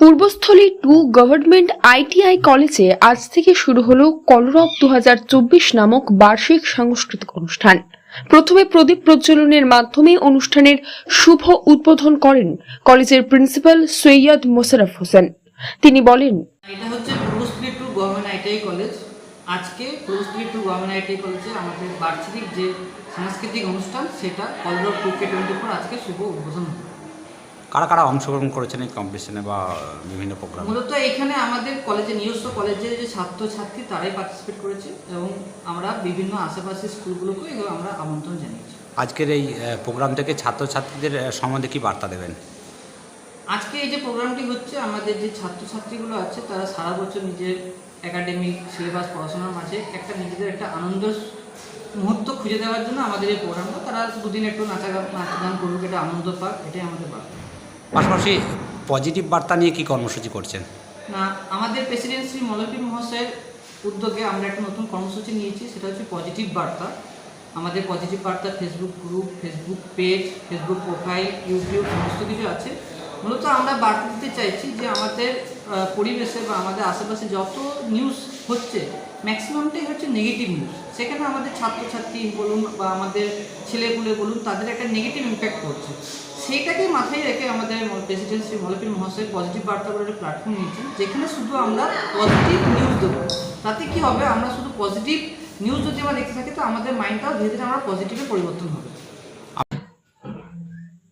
Purbasthali two government ITI কলেজে আজ থেকে শুরু হলো কলরব দু হাজার চব্বিশ নামক বার্ষিক সাংস্কৃতিক অনুষ্ঠান। প্রথমে প্রদীপ প্রজ্বলনের মাধ্যমে অনুষ্ঠানের শুভ উদ্বোধন করেন কলেজের প্রিন্সিপাল সৈয়দ মোশারফ হোসেন। তিনি বলেন, এটা হচ্ছে Purbasthali two government ITI college. আজকে পূর্বস্থলী টু গভর্নমেন্ট আইটিআই কলেজে আমাদের বার্ষিক যে সাংস্কৃতিক অনুষ্ঠান, সেটা কলরব টু কে টোয়েন্টি ফোর আজকে শুভ উদ্বোধন হলো। কারা কারা অংশগ্রহণ করেছেন এই কম্পিটিশনে বা বিভিন্ন প্রোগ্রামে মূলত এখানে আমাদের কলেজে নিজস্ব কলেজের যে ছাত্র ছাত্রী তারাই পার্টিসিপেট করেছে এবং আমরা বিভিন্ন আশেপাশের স্কুলগুলোকেও এগুলো আমরা আমন্ত্রণ জানিয়েছি। আজকের এই প্রোগ্রাম থেকে ছাত্রছাত্রীদের সম্বন্ধে কি বার্তা দেবেন? আজকে এই যে প্রোগ্রামটি হচ্ছে আমাদের যে ছাত্রছাত্রীগুলো আছে তারা সারা বছর নিজের একাডেমিক সিলেবাস পড়াশোনার মাঝে একটা নিজেদের একটা আনন্দ মুহূর্ত খুঁজে দেওয়ার জন্য আমাদের এই প্রোগ্রামটা তারা দুদিন একটু নাচা নাচ গান করুক এটা আনন্দ পাক এটাই আমাদের বার্তা। পাশাপাশি পজিটিভ বার্তা নিয়ে কি কর্মসূচি করছেন? না, আমাদের প্রেসিডেন্ট শ্রী মৌলভী মহাশয়ের উদ্যোগে আমরা একটা নতুন কর্মসূচি নিয়েছি, সেটা হচ্ছে পজিটিভ বার্তা। আমাদের পজিটিভ বার্তা Facebook group, Facebook page, Facebook profile, YouTube, সমস্ত কিছু আছে। মূলত আমরা বার্তা দিতে চাইছি যে আমাদের পরিবেশে বা আমাদের আশেপাশে যত নিউজ হচ্ছে ম্যাক্সিমামটাই হচ্ছে নেগেটিভ নিউজ সেখানে আমাদের ছাত্রছাত্রী বলুন বা আমাদের ছেলেপুলে বলুন, তাদের একটা নেগেটিভ ইম্প্যাক্ট পড়ছে। সেইটাকে মাথায় রেখে আমাদের প্রেসিডেন্ট শ্রী মলপীর মহাশয় পজিটিভ বার্তা বলে প্ল্যাটফর্ম নিয়েছেন, যেখানে শুধু আমরা পজিটিভ নিউজ দেবো। তাতে কি হবে? আমরা শুধু পজিটিভ নিউজ যদি আমরা দেখতে থাকি, তো আমাদের মাইন্ডটাও ধীরে ধীরে আমরা পজিটিভে পরিবর্তন হবে।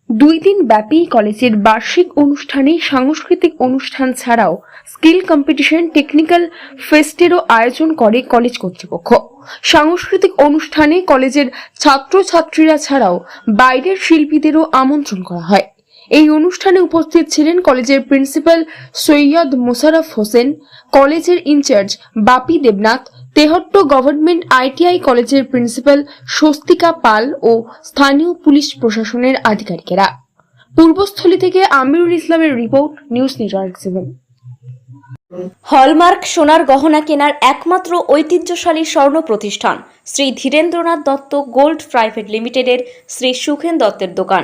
দুই দিন ব্যাপী কলেজের বার্ষিক অনুষ্ঠানে সাংস্কৃতিক অনুষ্ঠান ছাড়াও স্কিল কম্পিটিশন টেকনিক্যাল ফেস্টেরও আয়োজন করে কলেজ কর্তৃপক্ষ। সাংস্কৃতিক অনুষ্ঠানে কলেজের ছাত্রছাত্রীরা ছাড়াও বাইরের শিল্পীদেরও আমন্ত্রণ করা হয়। এই অনুষ্ঠানে উপস্থিত ছিলেন কলেজের প্রিন্সিপাল সৈয়দ মোশাররফ হোসেন, কলেজের in charge Bapi Debnath, Tehatta government ITI কলেজের প্রিন্সিপাল স্বস্তিকা পাল ও স্থানীয় পুলিশ প্রশাসনের আধিকারিকেরা। পূর্বস্থলী থেকে আমিরুল ইসলামের report, news network seven. Hallmark সোনার গহনা কেনার একমাত্র ঐতিহ্যশালী স্বর্ণ প্রতিষ্ঠান শ্রী ধীরেন্দ্রনাথ দত্ত গোল্ড প্রাইভেট লিমিটেডের শ্রী সুখেন দত্তের দোকান।